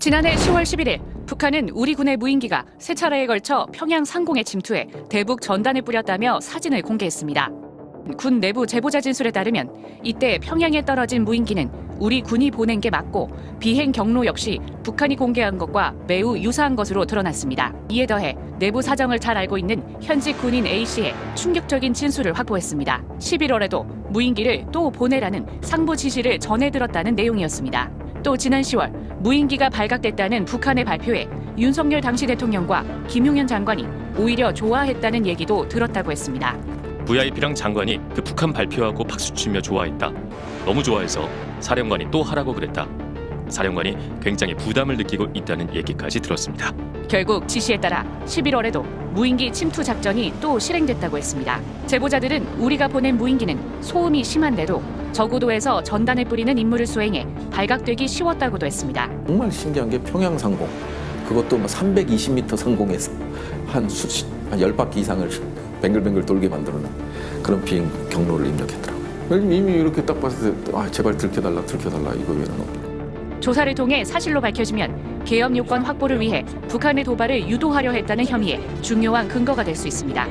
지난해 10월 11일 북한은 우리 군의 무인기가 세 차례에 걸쳐 평양 상공에 침투해 대북 전단을 뿌렸다며 사진을 공개했습니다. 군 내부 제보자 진술에 따르면 이때 평양에 떨어진 무인기는 우리 군이 보낸 게 맞고 비행 경로 역시 북한이 공개한 것과 매우 유사한 것으로 드러났습니다. 이에 더해 내부 사정을 잘 알고 있는 현직 군인 A 씨의 충격적인 진술을 확보했습니다. 11월에도 무인기를 또 보내라는 상부 지시를 전해 들었다는 내용이었습니다. 또 지난 10월 무인기가 발각됐다는 북한의 발표에 윤석열 당시 대통령과 김용현 장관이 오히려 좋아했다는 얘기도 들었다고 했습니다. VIP랑 장관이 그 북한 발표하고 박수치며 좋아했다. 너무 좋아해서 사령관이 또 하라고 그랬다. 사령관이 굉장히 부담을 느끼고 있다는 얘기까지 들었습니다. 결국 지시에 따라 11월에도 무인기 침투 작전이 또 실행됐다고 했습니다. 제보자들은 우리가 보낸 무인기는 소음이 심한데도 저고도에서 전단을 뿌리는 임무를 수행해 발각되기 쉬웠다고도 했습니다. 정말 신기한 게 평양 상공 그것도 뭐 320m 상공에서 한 수십 한열 바퀴 이상을 뱅글뱅글 돌게 만들어낸 그런 비행 경로를 입력했더라고요. 이미 이렇게 딱 봤을 때 아, 제발 들켜달라 들켜달라 이거 외에는 없 조사를 통해 사실로 밝혀지면 계엄 요건 확보를 위해 북한의 도발을 유도하려 했다는 혐의에 중요한 근거가 될 수 있습니다.